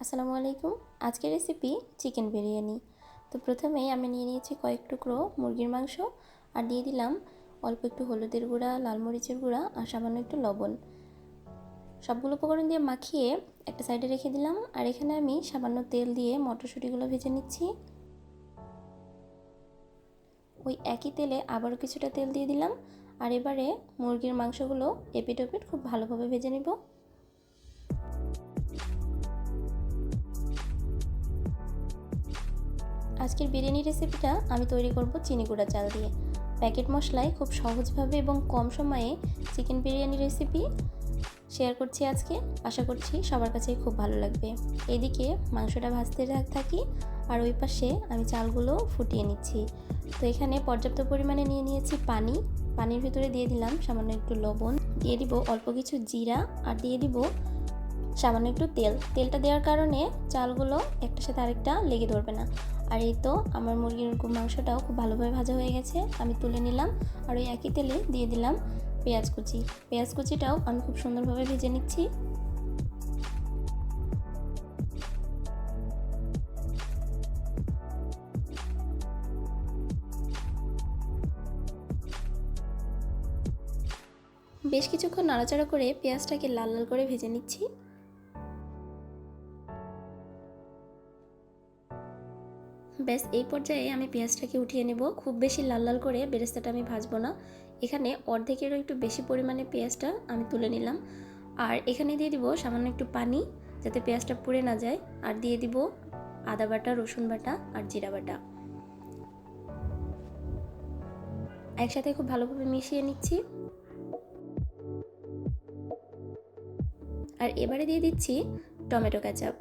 আসসালামু আলাইকুম। আজকের রেসিপি চিকেন বিরিয়ানি। তো প্রথমেই আমি নিয়ে নিয়েছি কয়েক টুকরো মুরগির মাংস আর দিয়ে দিলাম অল্প একটু হলুদের গুঁড়া, লাল মরিচের গুঁড়া আর সামান্য একটু লবণ। সবগুলো উপকরণ দিয়ে মাখিয়ে একটা সাইডে রেখে দিলাম আর এখানে আমি সামান্য তেল দিয়ে মটরশুঁটিগুলো ভেজে নিচ্ছি। ওই একই তেলে আবারও কিছুটা তেল দিয়ে দিলাম আর এবারে মুরগির মাংসগুলো এপিট ওপিট খুব ভালোভাবে ভেজে নেব। আজকের বিরিয়ানি রেসিপিটা আমি তৈরি করব চিনি গুঁড়া চাল দিয়ে। প্যাকেট মশলায় খুব সহজভাবে এবং কম সময়ে চিকেন বিরিয়ানি রেসিপি শেয়ার করছি আজকে। আশা করছি সবার কাছেই খুব ভালো লাগবে। এদিকে মাংসটা ভাজতে থাকি, আর ওই পাশে আমি চালগুলো ফুটিয়ে নিচ্ছি। তো এখানে পর্যাপ্ত পরিমাণে নিয়ে নিয়েছি পানি। পানির ভিতরে দিয়ে দিলাম সামান্য একটু লবণ। দিয়ে দিব অল্প কিছু জিরা, আর দিয়ে দিব সামান্য একটু তেল। তেলটা দেওয়ার কারণে চালগুলো একটার সাথে আরেকটা লেগে ধরবে না। আর এই তো আমার মুরগির মাংসটাও খুব ভালোভাবে ভাজা হয়ে গেছে। আমি তুলে নিলাম আর ওই একই তেলে দিয়ে দিলাম পেঁয়াজ কুচি। পেঁয়াজ কুচিটাও আমি খুব সুন্দরভাবে ভেজে নিচ্ছি। বেশ কিছুক্ষণ নাড়াচাড়া করে পেঁয়াজটাকে লাল লাল করে ভেজে নিচ্ছি। ব্যাস, এই পর্যায়ে আমি পেঁয়াজটাকে উঠিয়ে নেব। খুব বেশি লাল লাল করে বেরেস্তাটা আমি ভাজবো না। এখানে অর্ধেকেরও একটু বেশি পরিমাণে পেঁয়াজটা আমি তুলে নিলাম। আর এখানে দিয়ে দিব সামান্য একটু পানি, যাতে পেঁয়াজটা পুড়ে না যায়। আর দিয়ে দিব আদা বাটা, রসুন বাটা আর জিরা বাটা। একসাথে খুব ভালোভাবে মিশিয়ে নিচ্ছি। আর এবারে দিয়ে দিচ্ছি টমেটো কাচাপ।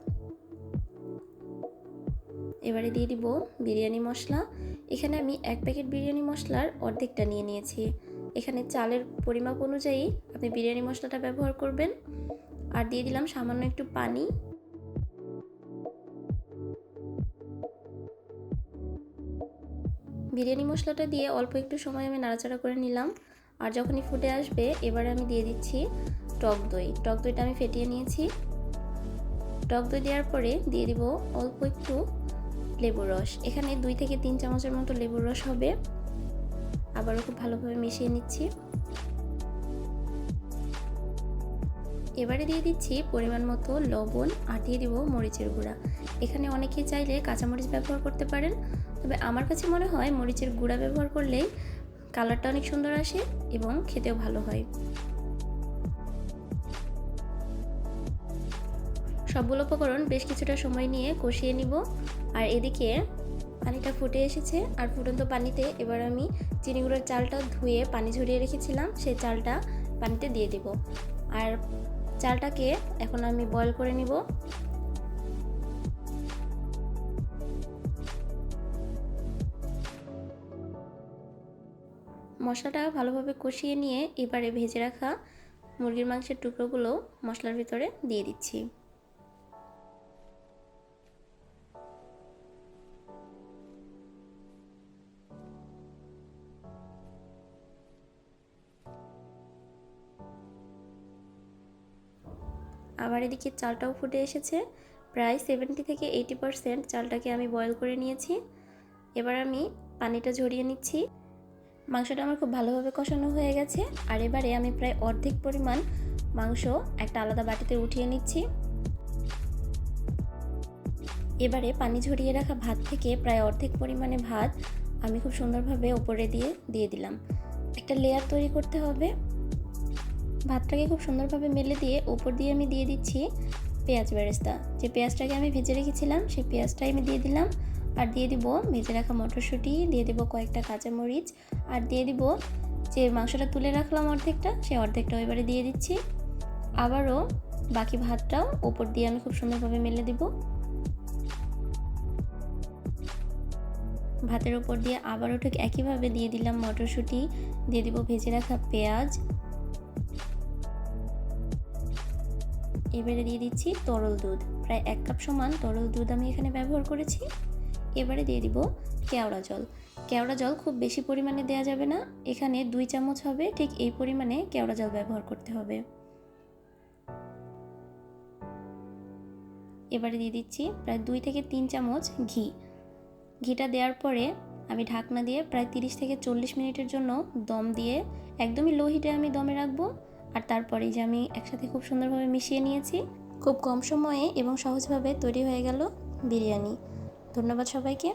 এবারে দিয়ে দিব বিরিয়ানি মশলা। এখানে আমি এক প্যাকেট বিরিয়ানি মশলার অর্ধেকটা নিয়ে নিয়েছি। এখানে চালের পরিমাপ অনুযায়ী আপনি বিরিয়ানি মশলাটা ব্যবহার করবেন। আর দিয়ে দিলাম সামান্য একটু পানি। বিরিয়ানি মশলাটা দিয়ে অল্প একটু সময় আমি নাড়াচাড়া করে নিলাম। আর যখনই ফুটে আসবে, এবারে আমি দিয়ে দিচ্ছি টক দই। টক দইটা আমি ফেটিয়ে নিয়েছি। টক দই দেওয়ার পরে দিয়ে দিব অল্প একটু লেবুর রস। এখানে দুই থেকে তিন চামচের মতো লেবুর রস হবে। আবারও খুব ভালোভাবে মিশিয়ে নিচ্ছি। এবারে দিয়ে দিচ্ছি পরিমাণ মতো লবণ, আর দিয়ে দিব মরিচের গুঁড়া। এখানে অনেকে চাইলে কাঁচামরিচ ব্যবহার করতে পারেন, তবে আমার কাছে মনে হয় মরিচের গুঁড়া ব্যবহার করলেই কালারটা অনেক সুন্দর আসে এবং খেতেও ভালো হয়। সবগুলো উপকরণ বেশ কিছুটা সময় নিয়ে কষিয়ে নিব। আর এদিকে পানিটা ফুটে এসেছে। আর ফুটন্ত পানিতে এবার আমি চিনিগুলোর চালটা ধুয়ে পানি ঝরিয়ে রেখেছিলাম। সেই চালটা পানিতে দিয়ে দেব। আর চালটাকে এখন আমি বয়ল করে নিব। মশলাটা ভালোভাবে কষিয়ে নিয়ে এবারে ভেজে রাখা মুরগির মাংসের টুকরোগুলো মশলার ভিতরে দিয়ে দিচ্ছি। আবার এদিকে চালটাও ফুটে এসেছে। প্রায় সেভেন্টি থেকে এইটি পারসেন্ট চালটাকে আমি বয়েল করে নিয়েছি। এবার আমি পানিটা ঝরিয়ে নিচ্ছি। মাংসটা আমার খুব ভালোভাবে কষানো হয়ে গেছে। আর এবারে আমি প্রায় অর্ধেক পরিমাণ মাংস একটা আলাদা বাটিতে উঠিয়ে নিচ্ছি। এবারে পানি ঝরিয়ে রাখা ভাত থেকে প্রায় অর্ধেক পরিমাণে ভাত আমি খুব সুন্দরভাবে ওপরে দিয়ে দিয়ে দিলাম। একটা লেয়ার তৈরি করতে হবে। ভাতটাকে খুব সুন্দরভাবে মেলে দিয়ে উপর দিয়ে আমি দিয়ে দিচ্ছি পেঁয়াজ বেরেস্তা। যে পেঁয়াজটাকে আমি ভেজে রেখেছিলাম, সেই পেঁয়াজটাই আমি দিয়ে দিলাম। আর দিয়ে দিব ভেজে রাখা মটরশুঁটি, দিয়ে দিব কয়েকটা কাঁচামরিচ, আর দিয়ে দিব যে মাংসটা তুলে রাখলাম অর্ধেকটা, সেই অর্ধেকটা এবারে দিয়ে দিচ্ছি। আবারও বাকি ভাতটাও ওপর দিয়ে আমি খুব সুন্দরভাবে মেলে দিব। ভাতের ওপর দিয়ে আবারও ঠিক একইভাবে দিয়ে দিলাম মটরশুঁটি, দিয়ে দিব ভেজে রাখা পেঁয়াজ। এবারে দিয়ে দিচ্ছি তরল দুধ। প্রায় এক কাপ সমান তরল দুধ আমি এখানে ব্যবহার করেছি। এবারে দিয়ে দিব কেওড়া জল। কেওড়া জল খুব বেশি পরিমাণে দেওয়া যাবে না। এখানে দুই চামচ হবে, ঠিক এই পরিমাণে কেওড়া জল ব্যবহার করতে হবে। এবারে দিয়ে দিচ্ছি প্রায় দুই থেকে তিন চামচ ঘি। ঘিটা দেওয়ার পরে আমি ঢাকনা দিয়ে প্রায় তিরিশ থেকে চল্লিশ মিনিটের জন্য দম দিয়ে একদমই লো হিটে আমি দমে রাখব। আর তারপরে যে আমি একসাথে খুব সুন্দরভাবে মিশিয়ে নিয়েছি, খুব কম সময়ে এবং সহজভাবে তৈরি হয়ে গেল বিরিয়ানি। ধন্যবাদ সবাইকে।